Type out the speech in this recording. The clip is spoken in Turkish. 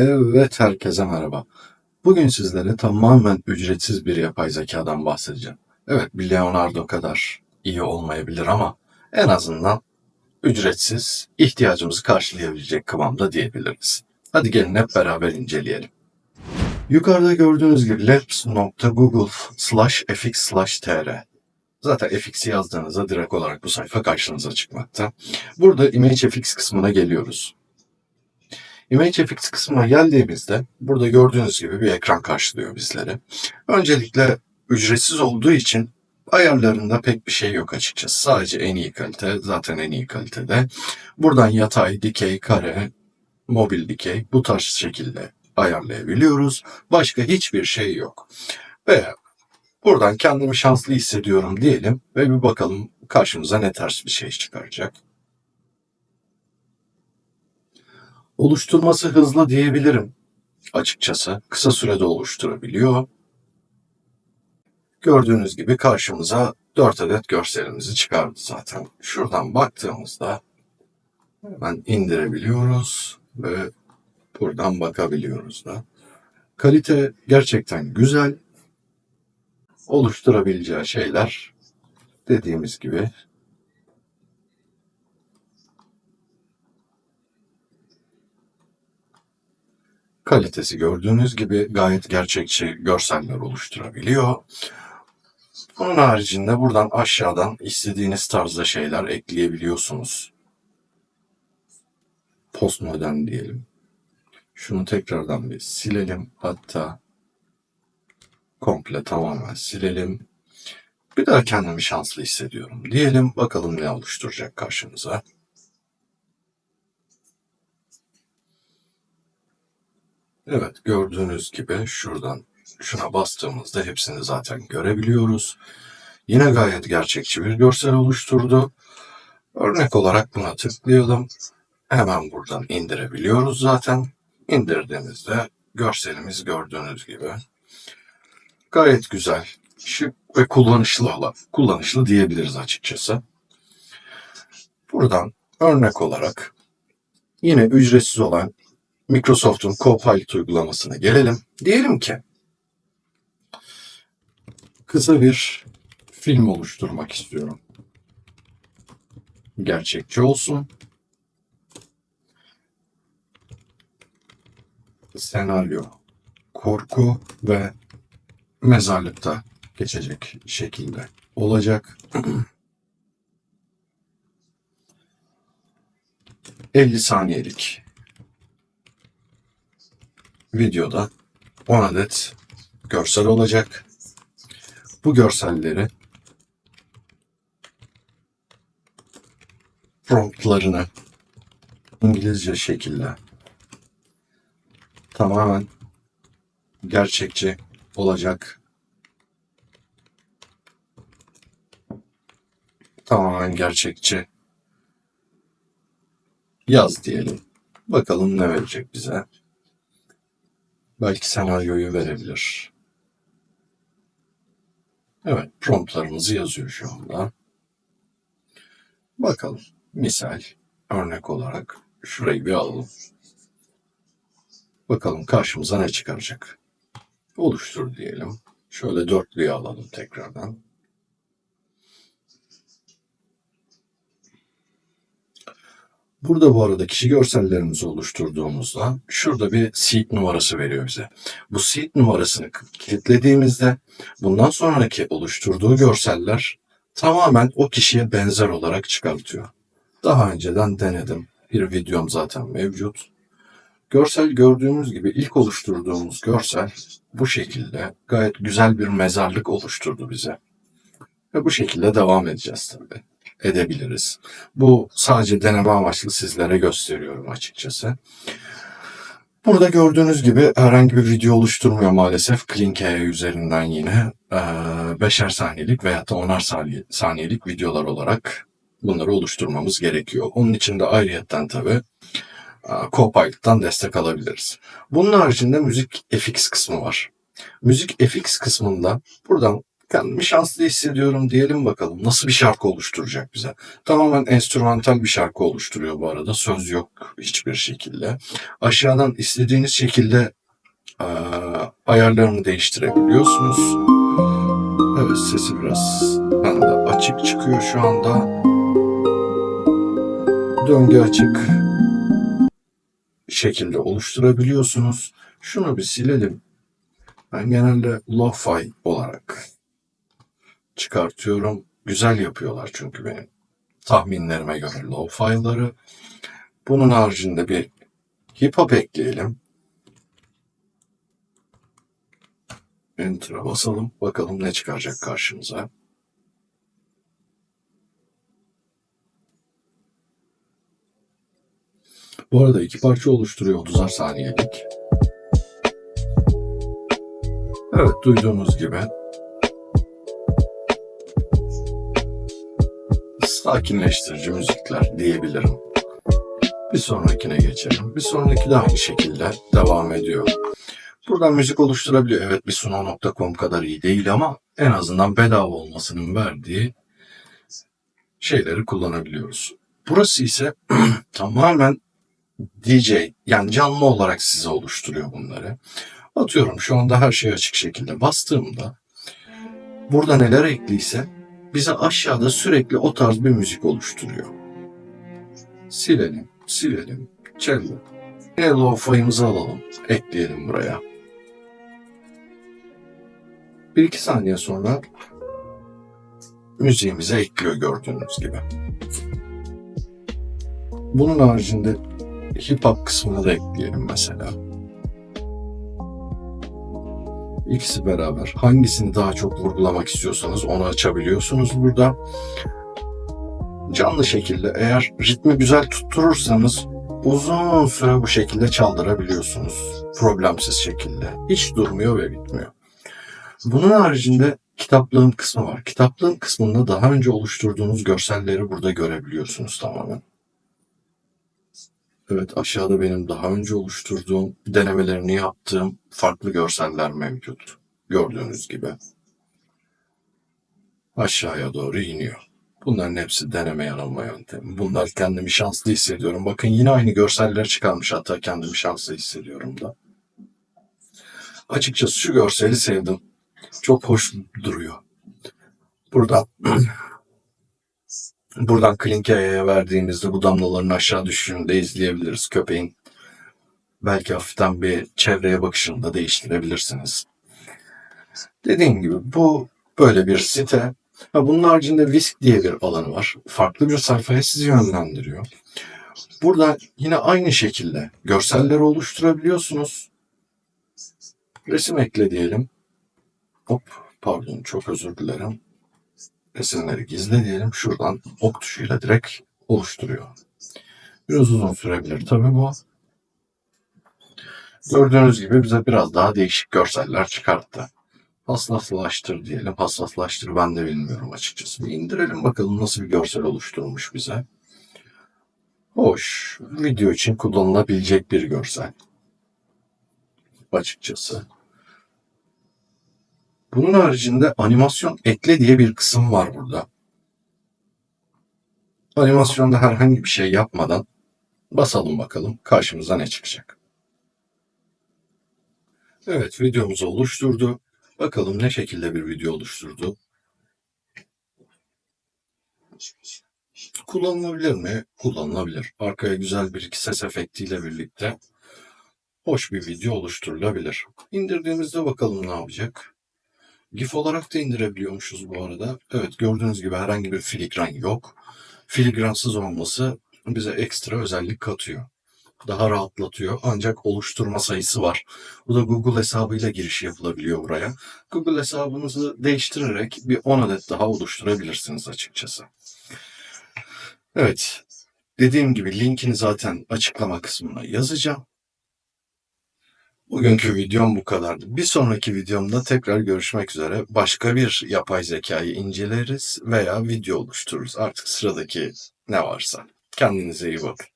Evet, herkese merhaba. Bugün sizlere tamamen ücretsiz bir yapay zekadan bahsedeceğim. Evet, bir Leonardo kadar iyi olmayabilir ama en azından ücretsiz, ihtiyacımızı karşılayabilecek kıvamda diyebiliriz. Hadi gelin hep beraber inceleyelim. Yukarıda gördüğünüz gibi labs.google slash fx slash tr. Zaten fx'i yazdığınızda direkt olarak bu sayfa karşınıza çıkmakta. Burada image fx kısmına geliyoruz. Image FX kısmına geldiğimizde burada gördüğünüz gibi bir ekran karşılıyor bizleri. Öncelikle ücretsiz olduğu için ayarlarında pek bir şey yok açıkçası. Sadece en iyi kalite, zaten en iyi kalitede. Buradan yatay, dikey, kare, mobil dikey bu tarz şekilde ayarlayabiliyoruz. Başka hiçbir şey yok. Ve buradan kendimi şanslı hissediyorum diyelim ve bir bakalım karşımıza ne ters bir şey çıkaracak. Oluşturması hızlı diyebilirim açıkçası. Kısa sürede oluşturabiliyor. Gördüğünüz gibi karşımıza 4 adet görselimizi çıkardı zaten. Şuradan baktığımızda hemen indirebiliyoruz ve buradan bakabiliyoruz da. Kalite gerçekten güzel. Oluşturabileceği şeyler dediğimiz gibi Kalitesi gördüğünüz gibi gayet gerçekçi görseller oluşturabiliyor. Bunun haricinde buradan aşağıdan istediğiniz tarzda şeyler ekleyebiliyorsunuz. Postmodern diyelim. Şunu tekrardan bir silelim. Hatta komple tamamen silelim. Bir daha kendimi şanslı hissediyorum. Diyelim bakalım ne oluşturacak karşımıza. Evet gördüğünüz gibi şuradan şuna bastığımızda hepsini zaten görebiliyoruz. Yine gayet gerçekçi bir görsel oluşturdu. Örnek olarak buna tıklayalım. Hemen buradan indirebiliyoruz zaten. İndirdiğimizde görselimiz gördüğünüz gibi. Gayet güzel, şık ve kullanışlı olan, kullanışlı diyebiliriz açıkçası. Buradan örnek olarak yine ücretsiz olan Microsoft'un Copilot uygulamasına gelelim. Diyelim ki kısa bir film oluşturmak istiyorum. Gerçekçi olsun. Senaryo, korku ve mezarlıkta geçecek şekilde olacak. 50 saniyelik videoda 10 adet görsel olacak. Bu görselleri promptlarını İngilizce şekilde tamamen gerçekçi olacak. Tamamen gerçekçi yaz diyelim. Bakalım ne verecek bize. Belki senaryoyu verebilir. Evet, promptlarımızı yazıyor şu anda. Bakalım. Misal, örnek olarak şurayı bir alalım. Bakalım karşımıza ne çıkaracak. Oluştur diyelim. Şöyle dörtlüyü alalım tekrardan. Burada bu arada kişi görsellerimizi oluşturduğumuzda şurada bir seed numarası veriyor bize. Bu seed numarasını kilitlediğimizde bundan sonraki oluşturduğu görseller tamamen o kişiye benzer olarak çıkartıyor. Daha önceden denedim. Bir videom zaten mevcut. Görsel gördüğümüz gibi ilk oluşturduğumuz görsel bu şekilde gayet güzel bir mezarlık oluşturdu bize. Ve bu şekilde devam edeceğiz tabii edebiliriz. Bu sadece deneme amaçlı sizlere gösteriyorum açıkçası. Burada gördüğünüz gibi herhangi bir video oluşturmuyor maalesef. Klinkeye üzerinden yine beşer saniyelik veya da onar saniye, saniyelik videolar olarak bunları oluşturmamız gerekiyor. Onun için de ayrıyetten tabii Copilot'tan destek alabiliriz. Bunun haricinde müzik FX kısmı var. Müzik FX kısmında buradan Kendimi şanslı hissediyorum diyelim bakalım. Nasıl bir şarkı oluşturacak bize? Tamamen enstrümantal bir şarkı oluşturuyor bu arada. Söz yok hiçbir şekilde. Aşağıdan istediğiniz şekilde eee, ayarlarını değiştirebiliyorsunuz. Evet sesi biraz bende açık çıkıyor şu anda. Döngü açık şekilde oluşturabiliyorsunuz. Şunu bir silelim. Ben genelde lo-fi olarak çıkartıyorum. Güzel yapıyorlar çünkü benim tahminlerime göre lo-fi'ları. Bunun haricinde bir hip hop ekleyelim. Enter'a basalım. Bakalım ne çıkaracak karşımıza. Bu arada iki parça oluşturuyor 30'ar saniyelik. Evet duyduğunuz gibi sakinleştirici müzikler diyebilirim. Bir sonrakine geçelim. Bir sonraki de aynı şekilde devam ediyor. Buradan müzik oluşturabiliyor. Evet bir suno.com kadar iyi değil ama en azından bedava olmasının verdiği şeyleri kullanabiliyoruz. Burası ise tamamen DJ yani canlı olarak size oluşturuyor bunları. Atıyorum şu anda her şey açık şekilde bastığımda burada neler ekliyse bize aşağıda sürekli o tarz bir müzik oluşturuyor. Silelim, silelim, cello. Hello fayımızı alalım, ekleyelim buraya. Bir iki saniye sonra müziğimize ekliyor gördüğünüz gibi. Bunun haricinde hip hop kısmını da ekleyelim mesela. İkisi beraber. Hangisini daha çok vurgulamak istiyorsanız onu açabiliyorsunuz burada. Canlı şekilde eğer ritmi güzel tutturursanız uzun süre bu şekilde çaldırabiliyorsunuz. Problemsiz şekilde. Hiç durmuyor ve bitmiyor. Bunun haricinde kitaplığın kısmı var. Kitaplığın kısmında daha önce oluşturduğunuz görselleri burada görebiliyorsunuz tamamen. Evet aşağıda benim daha önce oluşturduğum, denemelerini yaptığım farklı görseller mevcut. Gördüğünüz gibi. Aşağıya doğru iniyor. Bunların hepsi deneme yanılma yöntemi. Bunlar kendimi şanslı hissediyorum. Bakın yine aynı görseller çıkarmış hatta kendimi şanslı hissediyorum da. Açıkçası şu görseli sevdim. Çok hoş duruyor. Burada Buradan Klinke'ye verdiğimizde bu damlaların aşağı düşüşünü de izleyebiliriz. Köpeğin belki hafiften bir çevreye bakışını da değiştirebilirsiniz. Dediğim gibi bu böyle bir site. Ha, bunun haricinde Whisk diye bir alanı var. Farklı bir sayfaya sizi yönlendiriyor. Burada yine aynı şekilde görselleri oluşturabiliyorsunuz. Resim ekle diyelim. Hop pardon çok özür dilerim resimleri gizle diyelim. Şuradan ok tuşuyla direkt oluşturuyor. Biraz uzun sürebilir tabii bu. Gördüğünüz gibi bize biraz daha değişik görseller çıkarttı. Hassaslaştır diyelim. Hassaslaştır ben de bilmiyorum açıkçası. Bir indirelim bakalım nasıl bir görsel oluşturmuş bize. Hoş. Video için kullanılabilecek bir görsel. Açıkçası. Bunun haricinde animasyon ekle diye bir kısım var burada. Animasyonda herhangi bir şey yapmadan basalım bakalım karşımıza ne çıkacak. Evet videomuzu oluşturdu. Bakalım ne şekilde bir video oluşturdu. Kullanılabilir mi? Kullanılabilir. Arkaya güzel bir iki ses efektiyle birlikte hoş bir video oluşturulabilir. İndirdiğimizde bakalım ne yapacak. GIF olarak da indirebiliyormuşuz bu arada. Evet gördüğünüz gibi herhangi bir filigran yok. Filigransız olması bize ekstra özellik katıyor. Daha rahatlatıyor ancak oluşturma sayısı var. Bu da Google hesabıyla giriş yapılabiliyor buraya. Google hesabınızı değiştirerek bir 10 adet daha oluşturabilirsiniz açıkçası. Evet dediğim gibi linkini zaten açıklama kısmına yazacağım. Bugünkü videom bu kadardı. Bir sonraki videomda tekrar görüşmek üzere. Başka bir yapay zekayı inceleriz veya video oluştururuz. Artık sıradaki ne varsa. Kendinize iyi bakın.